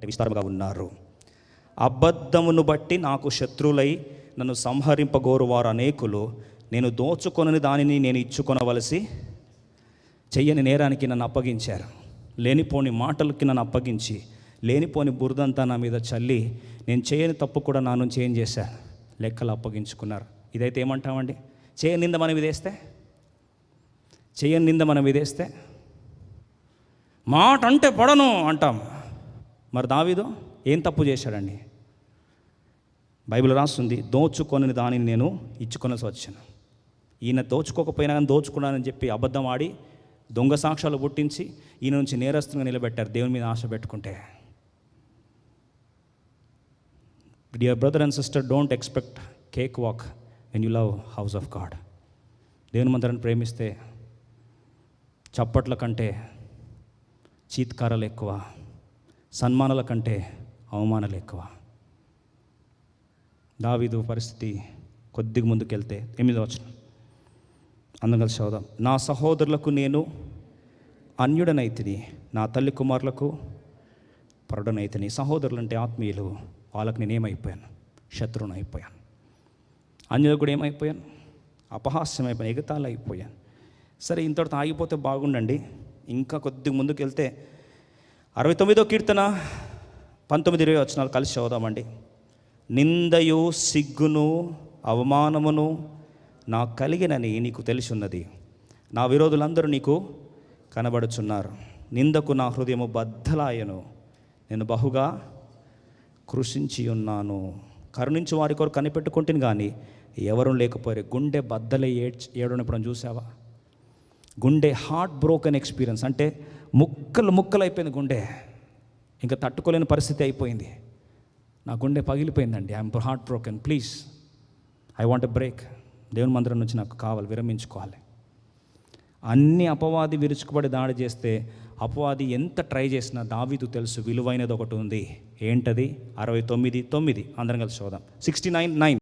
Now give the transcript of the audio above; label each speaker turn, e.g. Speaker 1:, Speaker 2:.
Speaker 1: అంటే విస్తారముగా ఉన్నారు. అబద్ధమును బట్టి నాకు శత్రువులై నన్ను సంహరింపగోరు వారు అనేకులు. నేను దోచుకొనని దానిని నేను ఇచ్చుకొనవలసి చెయ్యని నేరానికి నన్ను అప్పగించారు. లేనిపోని మాటలకి నన్ను అప్పగించి లేనిపోని బురదంతా నా మీద చల్లి నేను చేయని తప్పు కూడా నా నుంచి ఏం చేశాను లెక్కలు అప్పగించుకున్నారు. ఇదైతే ఏమంటామండి? చేయని నింద మనం ఇదేస్తే? చేయని నింద మనం ఇదేస్తే? మాట అంటే పడను అంటాం. మరి దావీదు ఏం తప్పు చేశాడండి? బైబిల్ రాస్తుంది దోచుకొని దానిని నేను ఇచ్చుకొనసి వచ్చాను ఈయన దోచుకోకపోయినా కానీ దోచుకున్నానని చెప్పి అబద్ధం ఆడి దొంగ సాక్ష్యాలు పుట్టించి ఈయన నుంచి నేరస్తుగా నిలబెట్టారు దేవుని మీద ఆశ పెట్టుకుంటే. Dear brother and sister don't expect cake walk when you love house of God దేవుని మందిరాన్ని ప్రేమిస్తే చప్పట్ల కంటే చీత్కారాలు ఎక్కువ. సన్మానాల కంటే అవమానాలు ఎక్కువ. దావీదు పరిస్థితి కొద్దిగా ముందుకెళ్తే ఎనిమిది వచ్చిన అందం కలిసి చదువుదాం. నా సహోదరులకు నేను అన్యుడనైతిని నా తల్లి కుమారులకు పరుడనైతిని సహోదరులు అంటే ఆత్మీయులు వాళ్ళకి నేను ఏమైపోయాను? శత్రువుని అయిపోయాను అన్యులకు కూడా ఏమైపోయాను? అపహాస్యం అయిపోయాను అయిపోయాను సరే ఇంతటితో ఆగిపోతే బాగుండండి. ఇంకా కొద్దిగా ముందుకు వెళ్తే అరవై తొమ్మిదో కీర్తన పంతొమ్మిది ఇరవై వచనాలు కలిసి చదువుదామండి. నిందయు సిగ్గును అవమానమును నాకు కలిగినని నీకు తెలిసి ఉన్నది నా విరోధులందరూ నీకు కనబడుచున్నారు. నిందకు నా హృదయము బద్దలాయను. నేను బహుగా కృషించి ఉన్నాను కరుణించి వారి కొరకు కనిపెట్టుకుంటుంది కానీ ఎవరూ లేకపోయారు. గుండె బద్దలే ఏడ్చి ఏడనప్పుడు చూసావా గుండె హార్ట్ బ్రోకెన్ ఎక్స్పీరియన్స్ అంటే ముక్కలు ముక్కలు అయిపోయింది గుండె. ఇంకా తట్టుకోలేని పరిస్థితి అయిపోయింది. నా గుండె పగిలిపోయిందండి. I'm heart broken please I want a break దేవుని మందిరం నుంచి నాకు కావాలి విరమించుకోవాలి. అన్ని అపవాది విరుచుకుపడి దాడి చేస్తే అపవాది ఎంత ట్రై చేసినా దావీదు తెలుసు విలువైనది ఒకటి ఉంది. ఏంటది? అరవై తొమ్మిది తొమ్మిది. అందరం కలిసి చూద్దాం. Sixty nine nine